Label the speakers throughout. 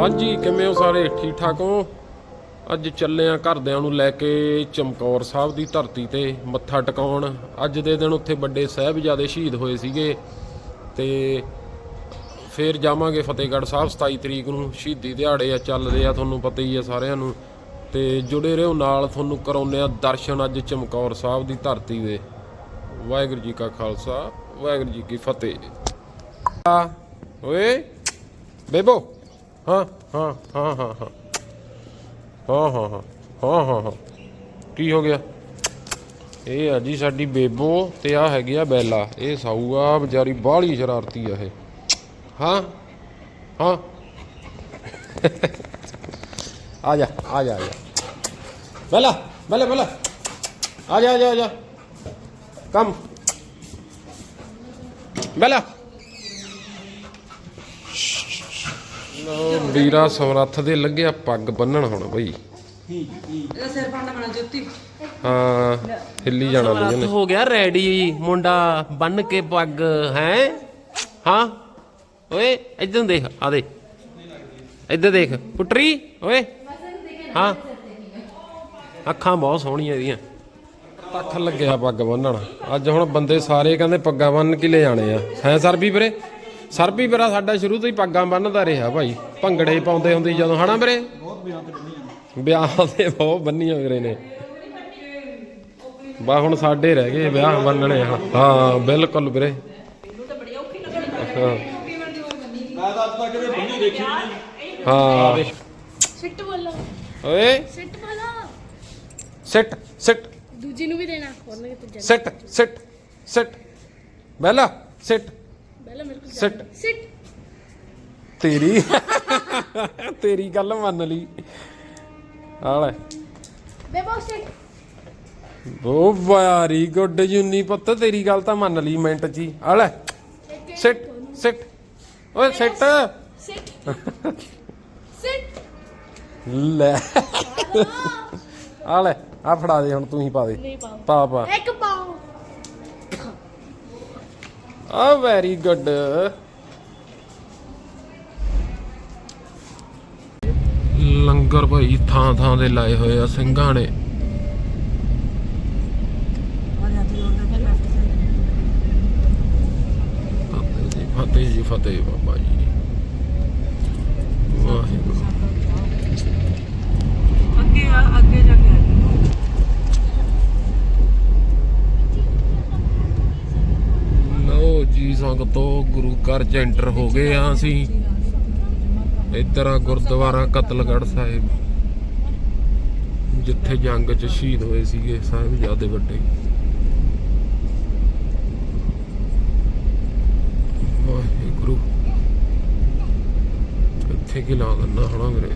Speaker 1: ਹਾਂਜੀ, ਕਿਵੇਂ ਹੋ ਸਾਰੇ? ਠੀਕ ਠਾਕ ਹੋ? ਅੱਜ ਚੱਲੇ ਆ ਘਰਦਿਆਂ ਨੂੰ ਲੈ ਕੇ ਚਮਕੌਰ ਸਾਹਿਬ ਦੀ ਧਰਤੀ ਤੇ ਮੱਥਾ ਟਿਕਾਉਣ। ਅੱਜ ਦੇ ਦਿਨ ਉੱਥੇ ਵੱਡੇ ਸਾਹਿਬਜ਼ਾਦੇ ਸ਼ਹੀਦ ਹੋਏ ਸੀਗੇ ਤੇ ਫੇਰ ਜਾਵਾਂਗੇ ਫਤਿਹਗੜ੍ਹ ਸਾਹਿਬ 27 ਤਰੀਕ ਨੂੰ। ਸ਼ਹੀਦੀ ਦਿਹਾੜੇ ਆ, ਚੱਲਦੇ ਆ, ਤੁਹਾਨੂੰ ਪਤਾ ਹੀ ਆ ਸਾਰਿਆਂ ਨੂੰ। ਤੇ ਜੁੜੇ ਰਹੋ ਨਾਲ, ਤੁਹਾਨੂੰ ਕਰਾਉਂਦੇ ਆ ਦਰਸ਼ਨ ਅੱਜ ਚਮਕੌਰ ਸਾਹਿਬ ਦੀ ਧਰਤੀ ਦੇ। ਵਾਹਿਗੁਰੂ ਜੀ ਕਾ ਖਾਲਸਾ, ਵਾਹਿਗੁਰੂ ਜੀ ਕੀ ਫਤਿਹ। ਆ, ਓਏ, ਬੇਬੋ। ਹਾਂ ਹਾਂ ਹਾਂ ਹਾਂ ਹਾਂ। ਹਾਂ ਹਾਂ ਹਾਂ। ਹਾਂ ਹਾਂ ਹਾਂ। ਕੀ ਹੋ ਗਿਆ? ਇਹ ਆ ਜੀ ਸਾਡੀ ਬੇਬੋ ਤੇ ਆ ਹੈਗੀ ਆ ਬੈਲਾ। ਇਹ ਸਾਊ ਆ, ਵਿਚਾਰੀ ਬਾਹਲੀ ਸ਼ਰਾਰਤੀ ਆ ਇਹ। ਹਾਂ ਹਾਂ। ਆ ਜਾ ਆ ਜਾ ਆ ਜਾ। ਬੈਲਾ ਬੈਲਾ ਬੈਲਾ। ਆ ਜਾ ਆ ਜਾ ਆ ਜਾ। ਕਮ। ਬੈਲਾ। ਲੋ ਵੀਰਾ ਸਮਰੱਥ ਦੇ ਲੱਗਿਆ ਪੱਗ ਬੰਨਣ ਹੁਣ ਬਈ।
Speaker 2: ਇਹਦਾ ਸਿਰ ਪਾਣਾ ਬਣਾ ਜੁੱਤੀ।
Speaker 1: ਹਾਂ ਹਿੱਲੀ ਜਾਣਾ ਨਹੀਂ ਇਹਨੇ।
Speaker 3: ਹੋ ਗਿਆ ਰੈਡੀ ਮੁੰਡਾ ਬੰਨ ਕੇ ਪੱਗ ਹੈ? ਹਾਂ? ਓਏ ਇੱਧਰ ਦੇਖ ਆ ਦੇ ਇੱਧਰ ਦੇਖ ਪੁੱਟਰੀ ਓਏ। ਹਾਂ? ਅੱਖਾਂ ਬਹੁਤ ਸੋਹਣੀਆਂ ਇਹਦੀਆਂ।
Speaker 1: ਪੱਖ ਲੱਗਿਆ ਪੱਗ ਬੰਨਣ। ਅੱਜ ਹੁਣ ਬੰਦੇ ਸਾਰੇ ਕਹਿੰਦੇ ਪੱਗਾਂ ਬੰਨ ਕੇ ਲੈ ਜਾਣੇ ਆ। ਹੈ ਸਰਬੀ ਵੀਰੇ? ਸਰਬੀ ਵੀਰਾ ਸਾਡਾ ਸ਼ੁਰੂ ਤੋਂ ਹੀ ਪੱਗਾਂ ਬੰਨਦਾ ਰਿਹਾ ਭਾਈ। ਭੰਗੜੇ ਪਾਉਂਦੇ ਹੁੰਦੀ ਜਦੋਂ ਹਨਾ ਵੀਰੇ? ਵਿਆਹ ਤੇ ਬਹੁਤ ਬੰਨੀਆਂ ਵੀਰੇ ਨੇ। ਬਾ ਹੁਣ ਸਾਡੇ ਰਹਿ ਗਏ ਵਿਆਹ ਬੰਨਣੇ ਹਾਂ। ਹਾਂ ਬਿਲਕੁਲ ਵੀਰੇ। ਹਾਂ।
Speaker 4: ਮੈਂ ਤਾਂ ਅੱਜ ਤੱਕ ਕਦੇ ਬੰਨੀ ਦੇਖੀ ਨਹੀਂ
Speaker 1: ਹਾਂ।
Speaker 5: ਸਿੱਟ ਬੋਲੋ।
Speaker 1: ਓਏ।
Speaker 5: ਸਿੱਟ ਬੋਲੋ।
Speaker 1: ਸਿੱਟ ਸਿੱਟ।
Speaker 5: ਦੂਜੀ ਨੂੰ ਵੀ ਦੇਣਾ ਹੋਰ ਨਾ ਕਿਤੇ ਜਾਣਾ
Speaker 1: ਸਿੱਟ ਸਿੱਟ ਸਿੱਟ। ਬੈਲਾ ਸਿੱਟ।
Speaker 5: ਪਹਿਲਾਂ ਮੇਰੇ ਕੋਲ
Speaker 1: ਸਿੱਟ।
Speaker 5: ਸਿੱਟ।
Speaker 1: ਤੇਰੀ। ਤੇਰੀ ਗੱਲ ਮੰਨ ਲਈ। ਆਲੇ
Speaker 5: ਬੇਬੋ ਸਿੱਟ।
Speaker 1: ਉਹ ਵੈਰੀ ਗੁੱਡ ਯੂਨੀ ਪੁੱਤ ਤੇਰੀ ਗੱਲ ਤਾਂ ਮੰਨ ਲਈ ਮਿੰਟ ਚ ਹੀ। ਆਲੇ ਸਿੱਟ ਸਿੱਟ। ਓਏ ਸਿੱਟ।
Speaker 5: ਸਿੱਟ। ਸਿੱਟ।
Speaker 1: ਲੈ। ਆਲੇ ਆ ਫੜਾ ਦੇ ਹੁਣ ਤੂੰ ਹੀ ਪਾ ਦੇ। ਪਾ ਪਾ।
Speaker 5: ਇੱਕ
Speaker 1: ਆ ਵੈਰੀ ਗੁੱਡ। ਲੰਗਰ ਭਾਈ ਥਾਂ ਥਾਂ ਦੇ ਲਾਏ ਹੋਏ ਆ ਸਿੰਘਾਂ ਨੇ। ਫਤਿਹ ਜੀ, ਫਤਿਹ ਬਾਬਾ ਜੀ ਵਾਹਿਗੁਰੂ
Speaker 2: ਅੱਗੇ ਆ ਅੱਗੇ ਜਾ ਕੇ ਆ ਜਾਓ।
Speaker 1: ਲਓ ਤੋਂ ਗੁਰੂ ਘਰ ਚ ਐਂਟਰ ਹੋ ਗਏ ਆ ਅਸੀਂ। ਇੱਧਰ ਆ ਗੁਰਦੁਆਰਾ ਕਤਲਗੜ੍ਹ ਸਾਹਿਬ। ਜਿੱਥੇ ਜੰਗ ਚ ਸ਼ਹੀਦ ਹੋਏ ਸੀਗੇ ਸਾਹਿਬਜ਼ਾਦੇ ਵੱਡੇ। ਵਾਹਿਗੁਰੂ। ਇੱਥੇ ਕੀ ਲਾ ਦਿੰਦਾ ਹਣਾ ਮੇਰੇ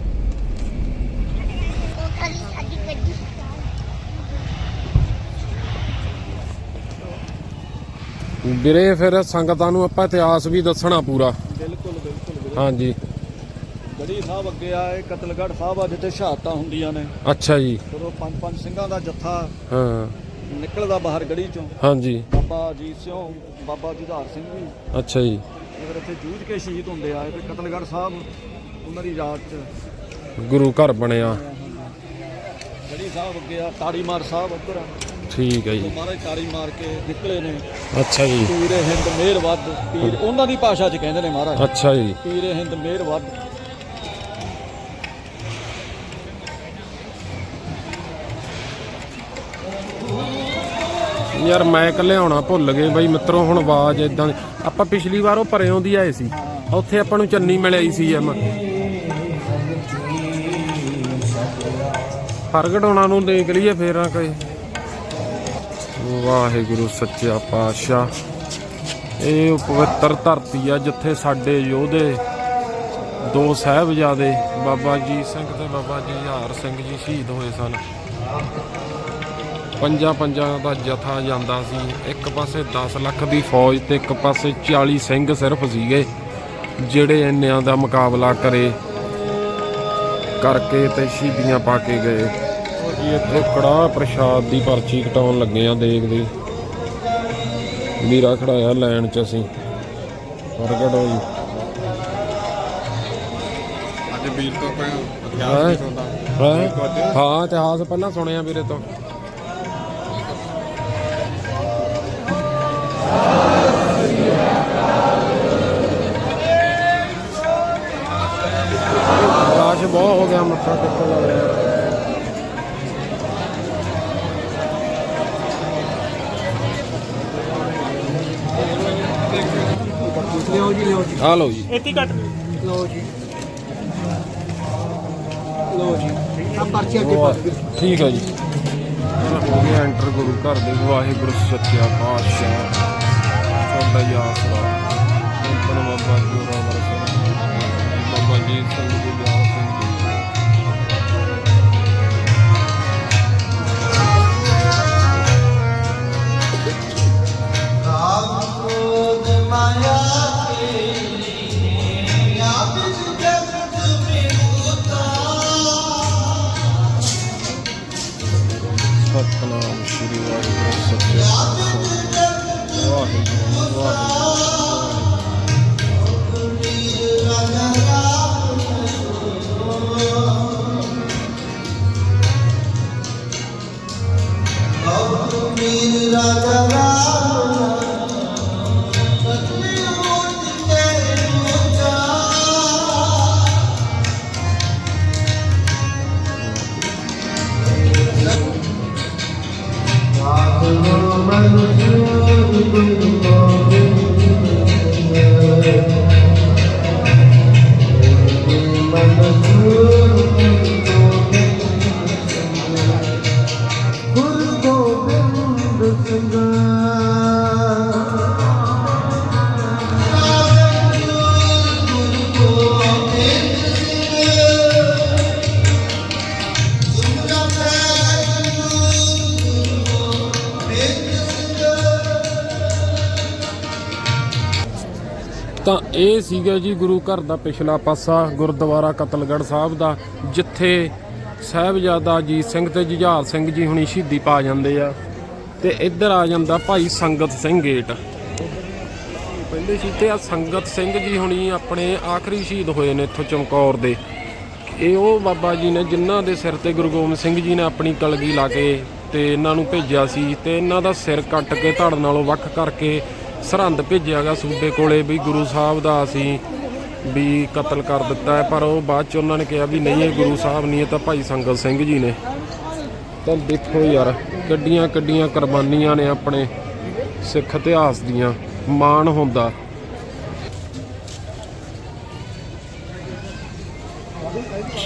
Speaker 1: ਵੀਰੇ ਫਿਰ ਸੰਗਤਾਂ ਨੂੰ ਆਪਾਂ ਇਤਿਹਾਸ ਵੀ ਦੱਸਣਾ ਪੂਰਾ।
Speaker 4: ਬਿਲਕੁਲ ਬਿਲਕੁਲ ਵੀਰੇ।
Speaker 1: ਹਾਂਜੀ।
Speaker 4: ਗੜੀ ਸਾਹਿਬ ਅੱਗੇ ਆ ਇਹ ਕਤਲਗੜ੍ਹ ਸਾਹਿਬ ਆ ਜਿੱਥੇ ਸ਼ਹਾਦਤਾਂ ਹੁੰਦੀਆਂ ਨੇ।
Speaker 1: ਅੱਛਾ ਜੀ।
Speaker 4: ਜਦੋਂ ਪੰਜ ਪੰਜ ਸਿੰਘਾਂ ਦਾ ਜੱਥਾ
Speaker 1: ਹਾਂ।
Speaker 4: ਨਿਕਲਦਾ ਬਾਹਰ ਗੜੀ ਚੋਂ।
Speaker 1: ਹਾਂਜੀ।
Speaker 4: ਬਾਬਾ ਅਜੀਤ ਸਿੰਘ ਬਾਬਾ ਜੁਝਾਰ ਸਿੰਘ ਵੀ।
Speaker 1: ਅੱਛਾ ਜੀ।
Speaker 4: ਫਿਰ ਇੱਥੇ ਜੂਝ ਕੇ ਸ਼ਹੀਦ ਹੁੰਦੇ ਆ ਤੇ ਕਤਲਗੜ੍ਹ ਸਾਹਿਬ ਉਹਨਾਂ ਦੀ ਯਾਦ ਚ।
Speaker 1: ਗੁਰੂ ਘਰ ਬਣਿਆ।
Speaker 4: ਗੜੀ ਸਾਹਿਬ ਅੱਗੇ ਆ ਤਾੜੀਮਾਰ ਸਾਹਿਬ ਉੱਧਰ ਆ।
Speaker 1: ਠੀਕ ਹੈ ਜੀ।
Speaker 4: ਮਹਾਰਾਜ ਤਾੜੀ ਮਾਰ ਕੇ ਨਿਕਲੇ ਨੇ
Speaker 1: ਅੱਛਾ ਜੀ।
Speaker 4: ਪੀਰੇ ਹਿੰਦ ਮਿਹਰ ਵੱਧ ਪੀਰ ਉਹਨਾਂ ਦੀ ਭਾਸ਼ਾ ਚ ਕਹਿੰਦੇ ਨੇ ਮਹਾਰਾਜ।
Speaker 1: ਅੱਛਾ ਜੀ।
Speaker 4: ਪੀਰੇ ਹਿੰਦ ਮਿਹਰ ਵੱਧ
Speaker 1: ਯਾਰ ਮੈਂ ਇਕੱਲੇ ਆਉਣਾ ਭੁੱਲ ਗਏ ਬਈ ਮਿੱਤਰੋ ਹੁਣ ਆਵਾਜ਼ ਇਦਾਂ ਆਪਾਂ ਪਿਛਲੀ ਵਾਰ ਉਹ ਪਰਿਓਂ ਦੀ ਆਏ ਸੀ। ਉੱਥੇ ਆਪਾਂ ਨੂੰ ਚੰਨੀ ਮਿਲਿਆ ਸੀ ਐਮ। ਪ੍ਰਗਟ ਹੋਣਾ ਨੂੰ ਦੇਖ ਲਈਏ ਫੇਰ ਆ ਕੋਈ ਵਾਹਿਗੁਰੂ, ਸੱਚਾ ਪਾਤਸ਼ਾਹ। ਇਹ ਪਵਿੱਤਰ ਧਰਤੀ ਆ ਜਿੱਥੇ ਸਾਡੇ ਯੋਧੇ, ਦੋ ਸਾਹਿਬਜ਼ਾਦੇ, ਬਾਬਾ ਜੀ ਸਿੰਘ ਤੇ ਬਾਬਾ ਜੀ ਹਾਰ ਸਿੰਘ ਜੀ ਸ਼ਹੀਦ ਹੋਏ ਸਨ। ਪੰਜਾਂ ਪੰਜਾਂ ਦਾ ਜਥਾ ਜਾਂਦਾ ਸੀ। ਇੱਕ ਪਾਸੇ 10 ਲੱਖ ਦੀ ਫੌਜ ਤੇ ਇੱਕ ਪਾਸੇ 40 ਸਿੰਘ ਸਿਰਫ ਸੀਗੇ, ਜਿਹੜੇ ਇੰਨਿਆਂ ਦਾ ਮੁਕਾਬਲਾ ਕਰੇ, ਕਰਕੇ ਤੇ ਸ਼ਹੀਦੀਆਂ ਪਾ ਕੇ ਗਏ। ਜੀ ਇੱਥੇ ਕੜਾਹ ਪ੍ਰਸ਼ਾਦ ਦੀ ਪਰਚੀ ਕਟਾਉਣ ਲੱਗੇ ਆ ਦੇਖਦੇ। ਵੀਰਾ ਖੜਾਇਆ ਲਾਈਨ 'ਚ ਅਸੀਂ। ਪ੍ਰਗਟ ਹੋਈ।
Speaker 4: ਅੱਜ
Speaker 6: ਵੀਰ ਤੋਂ ਕੋਈ? ਇਤਿਹਾਸ ਸੁਣਦਾ।
Speaker 1: ਹੈਂ? ਹਾਂ ਇਤਿਹਾਸ ਪਹਿਲਾਂ ਸੁਣਿਆ ਵੀਰੇ ਤੋਂ।
Speaker 4: ਜੀ ਲਿਓ ਜੀ।
Speaker 1: ਆ ਲਓ ਜੀ
Speaker 4: ਲਓ ਜੀ। ਲਓ ਜੀ। ਆ ਪਰਚੀ ਅੱਗੇ ਪਾ ਦਿਓ।
Speaker 1: ਠੀਕ ਹੈ ਜੀ। ਹੋ ਗਿਆ ਐਂਟਰ ਗੁਰੂ ਘਰ ਦੇ। ਵਾਹਿਗੁਰੂ ਸੱਚਾ ਪਾਤਸ਼ਾਹ। ਤੁਹਾਡਾ ਹੀ ਆਸਰਾ ਸੰਤਨ ਬਾਬਾ ਜੋਰਾ ਵਰਸਾ ਬਾਬਾ ਜੀ ਸਿੰਘ ਜੀ ਦਿਆਲ ਸਿੰਘ ਜੀ। ਸਤਨਾਮ ਸ਼੍ਰੀ ਵਾਹਿਗੁਰੂ ਸੱਚਾ ਪਾਤਸ਼ਾਹ ਵਾਹਿਗੁਰੂ ਵਾਹਿਗੁਰੂ ਤਾਂ ਇਹ ਸੀਗਾ ਜੀ ਗੁਰੂ ਘਰ ਦਾ ਪਿਛਲਾ ਪਾਸਾ ਗੁਰਦੁਆਰਾ ਕਤਲਗੜ੍ਹ ਸਾਹਿਬ ਦਾ, ਜਿੱਥੇ ਸਾਹਿਬਜ਼ਾਦਾ ਅਜੀਤ ਸਿੰਘ ਤੇ ਜੁਝਾਰ ਸਿੰਘ ਜੀ ਹੁਣੀ ਸ਼ਹੀਦੀ ਪਾ ਜਾਂਦੇ ਆ। ਤੇ ਇੱਧਰ ਆ ਜਾਂਦਾ ਭਾਈ ਸੰਗਤ ਸਿੰਘ ਗੇਟ। ਪਹਿਲੇ ਸੀ ਤੇ ਆ ਸੰਗਤ ਸਿੰਘ ਜੀ ਹੁਣੀ ਆਪਣੇ ਆਖਰੀ ਸ਼ਹੀਦ ਹੋਏ ਨੇ ਇੱਥੋਂ ਚਮਕੌਰ ਦੇ। ਇਹ ਉਹ ਬਾਬਾ ਜੀ ਨੇ ਜਿਨ੍ਹਾਂ ਦੇ ਸਿਰ ਤੇ ਗੁਰੂ ਗੋਬਿੰਦ ਸਿੰਘ ਜੀ ਨੇ ਆਪਣੀ ਕਲਗੀ ਲਾ ਕੇ ਤੇ ਇਹਨਾਂ ਨੂੰ ਭੇਜਿਆ ਸੀ ਤੇ ਇਹਨਾਂ ਦਾ ਸਿਰ ਕੱਟ ਕੇ ਧੜ ਨਾਲੋਂ ਵੱਖ ਕਰਕੇ ਸਰਹੰਦ ਭੇਜਿਆ ਗਿਆ ਸੂਬੇ ਕੋਲੇ ਵੀ ਗੁਰੂ ਸਾਹਿਬ ਦਾ ਅਸੀਂ ਵੀ ਕਤਲ ਕਰ ਦਿੱਤਾ ਹੈ, ਪਰ ਉਹ ਬਾਅਦ ਚ ਉਹਨਾਂ ਨੇ ਕਿਹਾ ਵੀ ਨਹੀਂ, ਇਹ ਗੁਰੂ ਸਾਹਿਬ ਨਹੀਂ, ਇਹ ਤਾਂ ਭਾਈ ਸੰਗਤ ਸਿੰਘ ਜੀ ਨੇ। ਤਾਂ ਦੇਖੋ ਯਾਰ, ਕੱਡੀਆਂ ਕੱਡੀਆਂ ਕੁਰਬਾਨੀਆਂ ਨੇ ਆਪਣੇ ਸਿੱਖ ਇਤਿਹਾਸ ਦੀਆਂ। ਮਾਣ ਹੁੰਦਾ।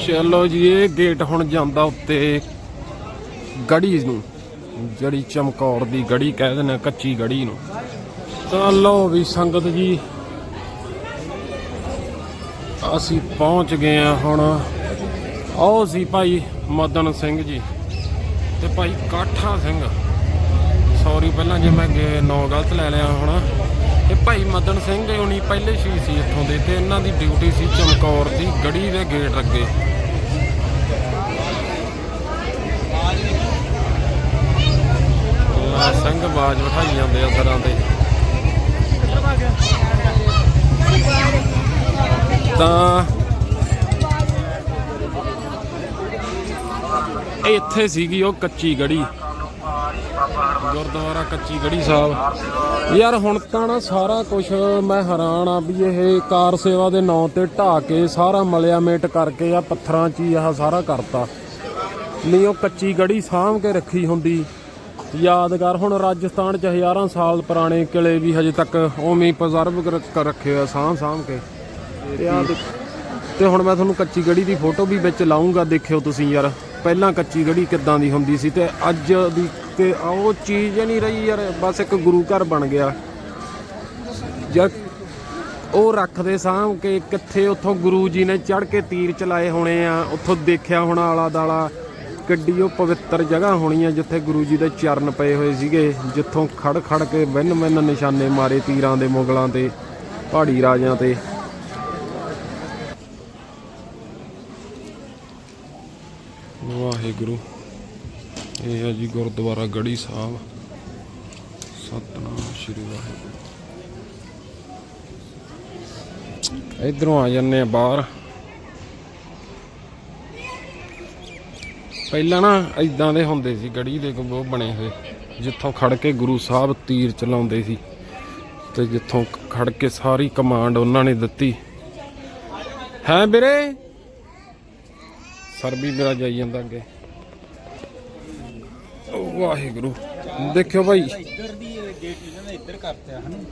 Speaker 1: ਚਲੋ ਜੀ, ਇਹ ਗੇਟ ਹੁਣ ਜਾਂਦਾ ਉੱਤੇ ਗੜੀ ਨੂੰ, ਜਿਹੜੀ ਚਮਕੌਰ ਦੀ ਗੜੀ ਕਹਿ ਦਿੰਦੇ ਕੱਚੀ ਗੜੀ ਨੂੰ। ਤਾਂ ਲਓ ਵੀ ਸੰਗਤ ਜੀ, ਅਸੀਂ ਪਹੁੰਚ ਗਏ ਆ ਹੁਣ। ਆਓ ਸੀ ਭਾਈ ਮਦਨ ਸਿੰਘ ਜੀ ਤੇ ਭਾਈ ਕਾਠਾ ਸਿੰਘ। ਸੌਰੀ ਪਹਿਲਾਂ ਜੇ ਮੈਂ ਗੇ- ਨਾਂ ਗਲਤ ਲੈ ਲਿਆ ਹੁਣ। ਇਹ ਭਾਈ ਮਦਨ ਸਿੰਘ ਹੁਣੀ ਪਹਿਲੇ ਸ਼ਹੀਦ ਸੀ ਇੱਥੋਂ ਦੇ ਤੇ ਇਹਨਾਂ ਦੀ ਡਿਊਟੀ ਸੀ ਚਮਕੌਰ ਦੀ ਗੜੀ ਦੇ ਗੇਟ ਅੱਗੇ। ਸਿੰਘ ਬਾਜ ਬਿਠਾਈ ਜਾਂਦੇ ਆ ਸਰਾਂ ਤੇ। ਤਾਂ ਇੱਥੇ ਸੀਗੀ ਉਹ ਕੱਚੀ ਗੜੀ। ਗੁਰਦੁਆਰਾ ਕੱਚੀ ਗੜੀ ਸਾਹਿਬ। ਯਾਰ ਹੁਣ ਤਾਂ ਨਾ ਸਾਰਾ ਕੁਝ ਮੈਂ ਹੈਰਾਨ ਆ ਵੀ ਇਹ ਕਾਰ ਸੇਵਾ ਦੇ ਨਾਂ ਤੇ ਢਾ ਕੇ ਸਾਰਾ ਮਲਿਆ ਮੇਟ ਕਰਕੇ ਆ, ਪੱਥਰਾਂ 'ਚ ਹੀ ਆਹ ਸਾਰਾ ਕਰਤਾ। ਨਹੀਂ, ਉਹ ਕੱਚੀ ਗੜੀ ਸਾਂਭ ਕੇ ਰੱਖੀ ਹੁੰਦੀ। ਯਾਦਗਾਰ ਹੁਣ ਰਾਜਸਥਾਨ 'ਚ ਹਜ਼ਾਰਾਂ ਸਾਲ ਪੁਰਾਣੇ ਕਿਲੇ ਵੀ ਹਜੇ ਤੱਕ ਉਵੇਂ ਪ੍ਰਜ਼ਰਵ ਕਰ ਰੱਖੇ ਹੋਏ ਆ, ਸਾਂਭ ਸਾਂਭ ਕੇ। ਤੇ ਆ ਤੇ ਹੁਣ ਮੈਂ ਤੁਹਾਨੂੰ ਕੱਚੀ ਗੜੀ ਦੀ ਫੋਟੋ ਵੀ ਵਿੱਚ ਲਾਉਂਗਾ ਦੇਖਿਓ ਤੁਸੀਂ ਯਾਰ। ਪਹਿਲਾਂ ਕੱਚੀ ਗੜੀ ਕਿੱਦਾਂ ਦੀ ਹੁੰਦੀ ਸੀ ਤੇ ਅੱਜ ਦੀ ਤੇ ਉਹ ਚੀਜ਼ ਨਹੀਂ ਰਹੀ ਯਾਰ, ਬਸ ਇੱਕ ਗੁਰੂ ਘਰ ਬਣ ਗਿਆ। ਜਾਂ ਉਹ ਰੱਖਦੇ ਸਾਂਭ ਕੇ ਕਿੱਥੇ ਉੱਥੋਂ ਗੁਰੂ ਜੀ ਨੇ ਚੜ ਕੇ ਤੀਰ ਚਲਾਏ ਹੋਣੇ ਆ, ਉੱਥੋਂ ਦੇਖਿਆ ਹੋਣਾ ਆਲਾ ਦਾਲਾ ਕਿੱਡੀ ਉਹ ਪਵਿੱਤਰ ਜਗ੍ਹਾ ਹੋਣੀ ਆ ਜਿੱਥੇ ਗੁਰੂ ਜੀ ਦੇ ਚਰਨ ਪਏ ਹੋਏ ਸੀਗੇ, ਜਿੱਥੋਂ ਖੜ ਖੜ ਕੇ ਵਿੰਨ ਵਿੰਨ ਨਿਸ਼ਾਨੇ ਮਾਰੇ ਤੀਰਾਂ ਦੇ ਮੁਗਲਾਂ ਤੇ, ਪਹਾੜੀ ਰਾਜਿਆਂ ਤੇ। ਵਾਹਿਗੁਰੂ, ਇਹ ਹੈ ਜੀ ਗੁਰਦੁਆਰਾ ਗੜੀ ਸਾਹਿਬ। ਸਤਨਾਮ ਸ਼੍ਰੀ ਵਾਹਿਗੁਰੂ। ਇਧਰੋਂ ਆ ਜੰਨੇ ਆ ਬਾਹਰ। ਪਹਿਲਾਂ ਨਾ ਇਦਾਂ ਦੇ ਹੁੰਦੇ ਸੀ, ਗੜੀ ਦੇ ਉਹ ਬਣੇ ਹੋਏ। ਜਿੱਥੋਂ ਖੜ ਕੇ ਗੁਰੂ ਸਾਹਿਬ ਤੀਰ ਚਲਾਉਂਦੇ ਸੀ ਤੇ ਜਿੱਥੋਂ ਖੜ ਕੇ ਸਾਰੀ ਕਮਾਂਡ ਉਹਨਾਂ ਨੇ ਦਿੱਤੀ। ਹੈ ਵੀਰੇ? ਸਰ ਵੀ ਮੇਰਾ ਜਾਈ ਜਾਂਦਾ ਅੱਗੇ। ਵਾਹਿਗੁਰੂ। ਦੇਖਿਓ ਭਾਈ।
Speaker 4: ਇੱਧਰ ਦੀ ਗੇਟ ਇਹਨਾਂ ਨੇ ਇੱਧਰ ਕਰਤਿਆ ਹਨ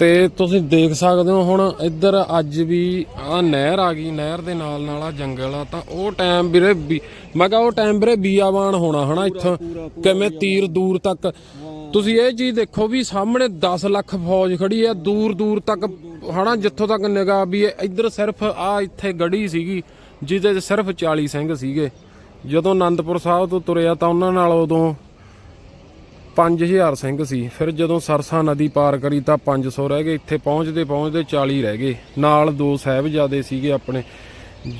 Speaker 1: ਤੇ ਤੁਸੀਂ ਦੇਖ ਸਕਦੇ ਹੋ ਹੁਣ ਇੱਧਰ ਅੱਜ ਵੀ ਆ ਨਹਿਰ ਆ ਗਈ ਨਹਿਰ ਦੇ ਨਾਲ ਨਾਲ ਆ ਜੰਗਲ ਆ ਤਾਂ ਉਹ ਟਾਈਮ ਵੀਰੇ ਮੈਂ ਕਿਹਾ ਉਹ ਟਾਈਮ ਵੀਰੇ ਬੀਆਬਾਨ ਹੋਣਾ ਹਨਾ ਇੱਥੋਂ ਕਿਵੇਂ ਤੀਰ ਦੂਰ ਤੱਕ। ਤੁਸੀਂ ਇਹ ਚੀਜ਼ ਦੇਖੋ ਵੀ ਸਾਹਮਣੇ 10 ਲੱਖ ਫੌਜ ਖੜੀ ਆ ਦੂਰ ਦੂਰ ਤੱਕ ਹਨਾ ਜਿੱਥੋਂ ਤੱਕ ਨਿਗਾਹ ਵੀ ਇਹ ਇੱਧਰ ਸਿਰਫ ਆ ਇੱਥੇ ਗੜੀ ਸੀਗੀ ਜਿਹਦੇ ਸਿਰਫ 40 ਸਿੰਘ ਸੀਗੇ। ਜਦੋਂ ਆਨੰਦਪੁਰ ਸਾਹਿਬ ਤੋਂ ਤੁਰਿਆ ਤਾਂ ਉਹਨਾਂ ਨਾਲ ਉਦੋਂ 5000 ਸਿੰਘ ਸੀ। ਫਿਰ ਜਦੋਂ ਸਰਸਾ ਨਦੀ ਪਾਰ ਕਰੀ ਤਾਂ 500 ਰਹਿ ਗਏ। ਇੱਥੇ ਪਹੁੰਚਦੇ ਪਹੁੰਚਦੇ 40 ਰਹਿ ਗਏ। ਨਾਲ ਦੋ ਸਾਹਿਬਜ਼ਾਦੇ ਸੀਗੇ ਆਪਣੇ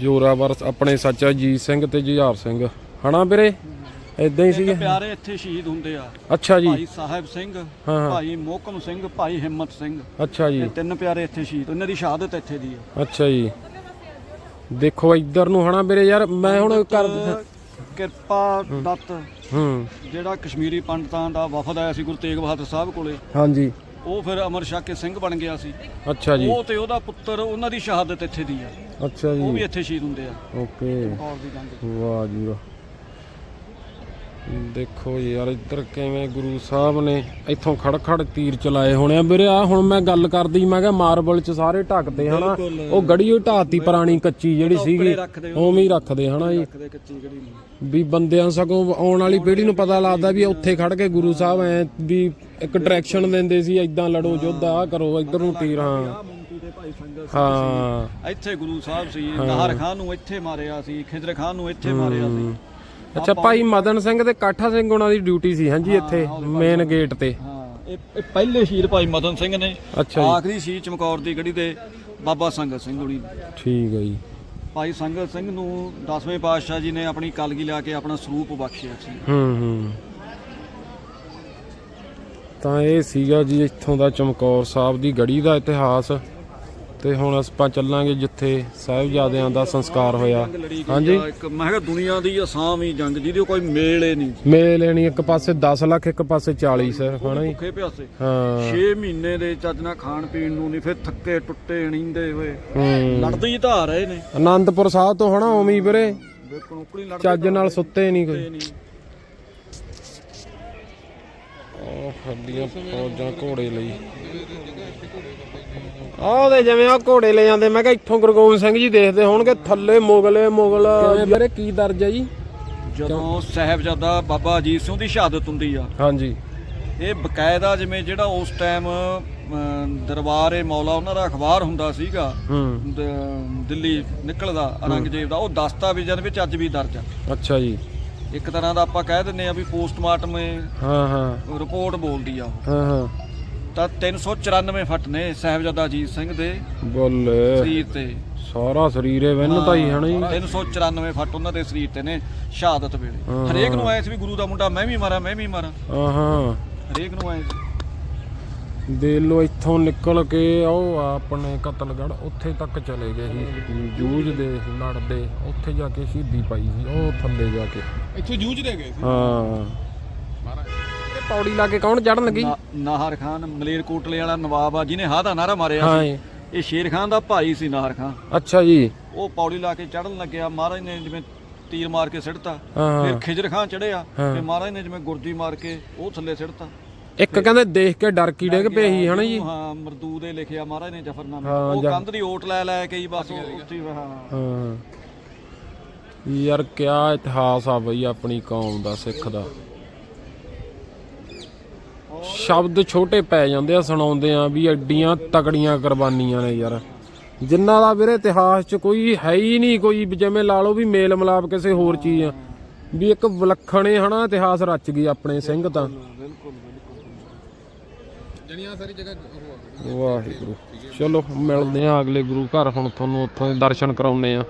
Speaker 1: ਜੋਰਾਵਰ ਆਪਣੇ ਸੱਚਾ ਜੀਤ ਸਿੰਘ ਤੇ ਜੁਝਾਰ ਸਿੰਘ। ਹਨਾ ਵੀਰੇ? ਇਦਾਂ ਹੀ ਸੀਗੇ।
Speaker 4: ਪਿਆਰੇ ਇੱਥੇ ਸ਼ਹੀਦ ਹੁੰਦੇ ਆ।
Speaker 1: ਅੱਛਾ ਜੀ।
Speaker 4: ਭਾਈ ਸਾਹਿਬ ਸਿੰਘ। ਭਾਈ ਮੋਹਕਮ ਸਿੰਘ ਭਾਈ ਹਿੰਮਤ ਸਿੰਘ।
Speaker 1: ਅੱਛਾ ਜੀ।
Speaker 4: ਤਿੰਨ ਪਿਆਰੇ ਇੱਥੇ ਸ਼ਹੀਦ। ਉਹਨਾਂ ਦੀ ਸ਼ਹਾਦਤ ਇੱਥੇ ਦੀ ਆ।
Speaker 1: ਅੱਛਾ ਜੀ। ਦੇਖੋ ਇੱਧਰ ਨੂੰ ਹਨਾ ਵੀਰੇ ਯਾਰ ਮੈਂ ਹੁਣ ਕਰ
Speaker 4: ਕਿਰਪਾ ਦੱਤ
Speaker 1: ਹੂੰ।
Speaker 4: ਜਿਹੜਾ ਕਸ਼ਮੀਰੀ ਪੰਡਤਾਂ ਦਾ ਵਫਦ ਆਇਆ ਸੀ ਗੁਰੂ ਤੇਗ ਬਹਾਦਰ ਸਾਹਿਬ ਕੋਲੇ
Speaker 1: ਹਾਂਜੀ।
Speaker 4: ਉਹ ਫਿਰ ਅਮਰ ਸ਼ਾਹ ਕੇ ਸਿੰਘ ਬਣ ਗਿਆ ਸੀ।
Speaker 1: ਅੱਛਾ ਜੀ।
Speaker 4: ਉਹ ਤੇ ਉਹਦਾ ਪੁੱਤਰ ਉਹਨਾਂ ਦੀ ਸ਼ਹਾਦਤ ਇੱਥੇ ਦੀ ਆ।
Speaker 1: ਅੱਛਾ
Speaker 4: ਉਹ ਵੀ
Speaker 1: ਜੀ
Speaker 4: ਇੱਥੇ ਸ਼ਹੀਦ ਹੁੰਦੇ ਆ।
Speaker 1: ਓਕੇ।
Speaker 4: ਔਰ ਦੀ ਜੰਗ
Speaker 1: ਵਾਹ ਜੀ ਵਾਹ। ਦੇਖੋ ਯਾਰ ਇੱਧਰ ਕਿਵੇਂ ਗੁਰੂ ਸਾਹਿਬ ਨੇ ਇੱਥੋਂ ਖੜ ਖੜ ਤੀਰ ਚਲਾਏ ਹੋਣੇ ਆ। ਵੀਰੇ ਆ ਹੁਣ ਮੈਂ ਗੱਲ ਕਰਦੀ ਮੈਂ ਕਿਹਾ ਮਾਰਬਲ ਚ ਸਾਰੇ ਢੱਕਦੇ ਹਨਾ? ਉਹ ਗੜੀ ਉਹ ਢਾਤੀ ਪੁਰਾਣੀ ਕੱਚੀ ਜਿਹੜੀ ਸੀਗੀ ਉਵੇਂ ਹੀ ਰੱਖਦੇ ਹਨਾ ਜੀ? ਵੀ ਬੰਦਿਆਂ ਸਗੋਂ ਆਉਣ ਵਾਲੀ ਪੀੜ੍ਹੀ ਨੂੰ ਪਤਾ ਲੱਗਦਾ ਵੀ ਉੱਥੇ ਖੜ ਕੇ ਗੁਰੂ ਸਾਹਿਬ ਐ ਵੀ ਇੱਕ ਡਾਇਰੈਕਸ਼ਨ ਦਿੰਦੇ ਸੀ ਐਦਾਂ ਲੜੋ ਯੁੱਧ ਆ ਕਰੋ ਇੱਧਰ ਨੂੰ ਤੀਰ ਹਾਂ।
Speaker 4: ਭਾਈ ਸੰਗਤ
Speaker 1: ਹਾਂ।
Speaker 4: ਇੱਥੇ ਗੁਰੂ ਸਾਹਿਬ ਸੀ ਨਾਹਰ ਖਾਨ ਨੂੰ ਇੱਥੇ ਮਾਰਿਆ ਸੀ ਖਿਦਰ ਖਾਨ ਨੂੰ ਇੱਥੇ ਮਾਰਿਆ ਸੀ।
Speaker 1: ਅੱਛਾ ਭਾਈ ਮਦਨ ਸਿੰਘ ਤੇ ਕਾਠਾ ਸਿੰਘ ਉਹਨਾਂ ਦੀ ਡਿਊਟੀ ਸੀ ਹਾਂਜੀ ਇੱਥੇ ਮੇਨ ਗੇਟ ਤੇ।
Speaker 4: ਹਾਂ ਇਹ ਪਹਿਲੇ ਸ਼ਹੀਦ ਭਾਈ ਮਦਨ ਸਿੰਘ ਨੇ ਆਖਰੀ ਸ਼ਹੀਦ ਚਮਕੌਰ ਦੀ ਗੜੀ ਦੇ ਬਾਬਾ ਸੰਗਤ ਸਿੰਘ ਹੁਣੀ।
Speaker 1: ਠੀਕ ਹੈ ਜੀ।
Speaker 4: ਭਾਈ ਸੰਗਤ ਸਿੰਘ ਨੂੰ 10ਵੇਂ ਪਾਤਸ਼ਾਹ ਜੀ ਨੇ ਆਪਣੀ ਕਲਗੀ ਲਿਆ ਕੇ ਆਪਣਾ ਸਰੂਪ ਬਖਸ਼ਿਆ ਸੀ।
Speaker 1: ਹੂੰ ਹੂੰ। ਤਾਂ ਇਹ ਸੀਗਾ ਜੀ ਇੱਥੋਂ ਦਾ ਚਮਕੌਰ ਸਾਹਿਬ ਦੀ ਗੜੀ ਦਾ ਇਤਿਹਾਸ। ਤੇ ਹੁਣ ਆਪਾਂ ਚੱਲਾਂਗੇ ਜਿੱਥੇ ਸਾਹਿਬਜ਼ਾਦਿਆਂ ਦਾ ਸੰਸਕਾਰ ਹੋਇਆ। ਹਾਂਜੀ।
Speaker 4: ਇੱਕ ਮੈਂ ਕਿਹਾ ਦੁਨੀਆ ਦੀ ਅਸਾਮੀ ਜੰਗ ਜਿਹਦੀ ਕੋਈ ਮੇਲ ਹੀ ਨਹੀਂ।
Speaker 1: ਮੇਲੇ ਲੈਣੀ ਇੱਕ ਪਾਸੇ 10 ਲੱਖ ਇੱਕ ਪਾਸੇ 40 ਸਿਰਫ ਹਨਾ ਜੀ?
Speaker 4: ਭੁੱਖੇ ਪਿਆਸੇ।
Speaker 1: ਹਾਂ।
Speaker 4: 6 ਮਹੀਨੇ ਦੇ ਚੱਜ ਨਾਲ ਖਾਣ ਪੀਣ ਨੂੰ ਨਹੀਂ ਫਿਰ ਥੱਕੇ ਟੁੱਟੇ ਨੀਂਦੇ ਹੋਏ।
Speaker 1: ਹੂੰ।
Speaker 4: ਲੜਦੇ ਹੀ ਆ ਰਹੇ ਨੇ।
Speaker 1: ਆਨੰਦਪੁਰ ਸਾਹਿਬ ਤੋਂ ਹਨਾ ਉਵੇਂ ਹੀ ਵੀਰੇ। ਚੱਜ ਨਾਲ ਸੁੱਤੇ ਨਹੀਂ ਕੋਈ।
Speaker 4: ਨਹੀਂ।
Speaker 1: ਉਹ ਫੱਡੀਆਂ ਫੌਜਾਂ ਘੋੜੇ ਲਈ। ਆਹ ਉਹਦੇ ਜਿਵੇਂ ਆ ਘੋੜੇ ਲੈ ਜਾਂਦੇ ਮੈਂ ਕਿਹਾ ਇੱਥੋਂ ਗੁਰਗੋਬਿੰਦ ਸਿੰਘ ਜੀ ਦੇਖਦੇ ਹੋਣਗੇ ਥੱਲੇ ਮੁਗਲੇ ਮੁਗਲ। ਵੀਰੇ ਕੀ ਦਰਜ ਹੈ ਜੀ?
Speaker 4: ਜਦੋਂ ਸਾਹਿਬਜ਼ਾਦਾ ਬਾਬਾ ਅਜੀਤ ਸਿੰਘ ਦੀ ਸ਼ਹਾਦਤ ਹੁੰਦੀ ਆ
Speaker 1: ਹਾਂਜੀ।
Speaker 4: ਇਹ ਬਕਾਇਦਾ ਜਿਵੇਂ ਜਿਹੜਾ ਉਸ ਟਾਈਮ ਦਰਬਾਰ ਏ ਮੌਲਾ ਉਹਨਾਂ ਦਾ ਅਖਬਾਰ ਹੁੰਦਾ ਸੀਗਾ ਦਿੱਲੀ ਨਿਕਲਦਾ ਔਰੰਗਜ਼ੇਬ ਦਾ ਉਹ ਦਸਤਾਵੇਜ਼ਾਂ ਦੇ ਵਿੱਚ ਅੱਜ ਵੀ ਦਰਜ ਆ।
Speaker 1: ਅੱਛਾ ਜੀ।
Speaker 4: ਇੱਕ ਤਰ੍ਹਾਂ ਦਾ ਆਪਾਂ ਕਹਿ ਦਿੰਨੇ ਆ ਵੀ ਪੋਸਟਮਾਰਟਮ
Speaker 1: ਹਾਂ ਹਾਂ।
Speaker 4: ਰਿਪੋਰਟ ਬੋਲਦੀ ਆ ਉਹ।
Speaker 1: ਹਾਂ ਹਾਂ।
Speaker 4: ਤਾਂ 394 ਫੱਟ ਨੇ ਸਾਹਿਬਜ਼ਾਦਾ ਅਜੀਤ ਸਿੰਘ ਦੇ
Speaker 1: ਬੋਲੇ।
Speaker 4: ਸਰੀਰ ਤੇ।
Speaker 1: ਸਾਰਾ ਸਰੀਰੇ ਵੰਨਤਾ ਹੀ ਹਨਾ ਜੀ।
Speaker 4: 394 ਫੱਟ ਉਹਨਾਂ ਦੇ ਸਰੀਰ ਤੇ ਨੇ ਸ਼ਹਾਦਤ ਵੇਲੇ।
Speaker 1: ਹਾਂ।
Speaker 4: ਹਰੇਕ ਨੂੰ ਐ ਸੀ ਵੀ ਗੁਰੂ ਦਾ ਮੁੰਡਾ ਮੈਂ ਵੀ ਮਾਰਾਂ ਮੈਂ ਵੀ ਮਾਰਾਂ।
Speaker 1: ਹਾਂ ਹਾਂ।
Speaker 4: ਹਰੇਕ ਨੂੰ ਐ
Speaker 1: ਦੇ ਲੋ ਇੱਥੋਂ ਨਿਕਲ ਕੇ ਉਹ ਆਪਣੇ ਕਤਲਗੜ ਉੱਥੇ ਤੱਕ ਚਲੇ ਗਏ ਸੀ। ਜੂਝਦੇ ਲੜਦੇ ਉੱਥੇ ਜਾ ਕੇ ਸ਼ਹੀਦੀ ਪਾਈ ਸੀ ਉਹ ਥੱਲੇ ਜਾ ਕੇ।
Speaker 6: ਇੱਥੋਂ ਜੂਝਦੇ ਗਏ ਸੀ?
Speaker 1: ਹਾਂ। ਇਹ ਪੌੜੀ ਲਾ ਕੇ ਕੌਣ ਚੜਨ ਲੱਗੀ?
Speaker 4: ਨਾਹਰ ਖਾਨ ਮਲੇਰਕੋਟਲੇ ਵਾਲਾ ਨਵਾਬ ਆ ਜਿਹਨੇ ਹਾਂ ਦਾ ਨਾਰਾ ਮਾਰਿਆ
Speaker 1: ਹਾਂ
Speaker 4: ਸੀ
Speaker 1: ਜੀ।
Speaker 4: ਇਹ ਸ਼ੇਰ ਖਾਨ ਦਾ ਭਾਈ ਸੀ ਨਾਹਰ ਖਾਨ।
Speaker 1: ਅੱਛਾ ਜੀ।
Speaker 4: ਉਹ ਪੌੜੀ ਲਾ ਕੇ ਚੜਨ ਲੱਗਿਆ। ਮਹਾਰਾਜ ਨੇ ਜਿਵੇਂ ਤੀਰ ਮਾਰ ਕੇ ਸਿੱਟਤਾ
Speaker 1: ਹਾਂ,
Speaker 4: ਫਿਰ
Speaker 1: ਹਾਂ।
Speaker 4: ਖਿਜਰ ਖਾਨ ਚੜਿਆ
Speaker 1: ਹਾਂ।
Speaker 4: ਤੇ ਮਹਾਰਾਜ ਨੇ ਜਿਵੇਂ ਗੁਰਜੀ ਮਾਰ ਕੇ ਉਹ ਥੱਲੇ ਸਿੱਟਤਾ
Speaker 1: ਇੱਕ ਕਹਿੰਦੇ ਦੇਖ ਕੇ ਡਰ ਕੀ ਡਿੱਗ ਪਏ ਸੀ ਹਨਾ ਜੀ?
Speaker 4: ਹਾਂ ਮਰਦੂਦੇ ਲਿਖਿਆ ਮਹਾਰਾਜ ਨੇ ਜਫਰਨਾਮੇ।
Speaker 1: ਹਾਂ,
Speaker 4: ਉਹ ਕੰਧ ਦੀ ਓਟ ਲੈ ਲੈ ਕੇ ਹੀ ਬਸ ਉਹ ਉੱਥੇ ਹੀ ਹਾਂ।
Speaker 1: ਹਾਂ। ਯਾਰ ਕਿਆ ਇਤਿਹਾਸ ਆ ਬਈ ਆਪਣੀ ਕੌਮ ਦਾ ਸਿੱਖ ਦਾ। ਸ਼ਬਦ ਛੋਟੇ ਪੈ ਜਾਂਦੇ ਆ ਸੁਣਾਉਂਦੇ ਆ ਵੀ ਐਡੀਆਂ ਤਕੜੀਆਂ ਕੁਰਬਾਨੀਆਂ ਨੇ ਯਾਰ। ਜਿਨ੍ਹਾਂ ਦਾ ਵੀਰੇ ਇਤਿਹਾਸ 'ਚ ਕੋਈ ਹੈ ਹੀ ਨਹੀਂ ਕੋਈ ਜਿਵੇਂ ਲਾ ਲਓ ਵੀ ਮੇਲ ਮਿਲਾਪ ਕਿਸੇ ਹੋਰ ਚੀਜ਼ ਆ। ਵੀ ਇੱਕ ਵਿਲੱਖਣੇ ਹਨਾ ਇਤਿਹਾਸ ਰਚ ਗਈ ਆਪਣੇ ਸਿੰਘ ਤਾਂ।
Speaker 6: ਜਣੀਆਂ ਸਾਰੀ ਜਗ੍ਹਾ
Speaker 1: ਵਾਹਿਗੁਰੂ। ਚਲੋ ਮਿਲਦੇ ਆ ਅਗਲੇ ਗੁਰੂ ਘਰ ਹੁਣ ਤੁਹਾਨੂੰ ਉੱਥੋਂ ਦੇ ਦਰਸ਼ਨ ਕਰਾਉਨੇ ਆ।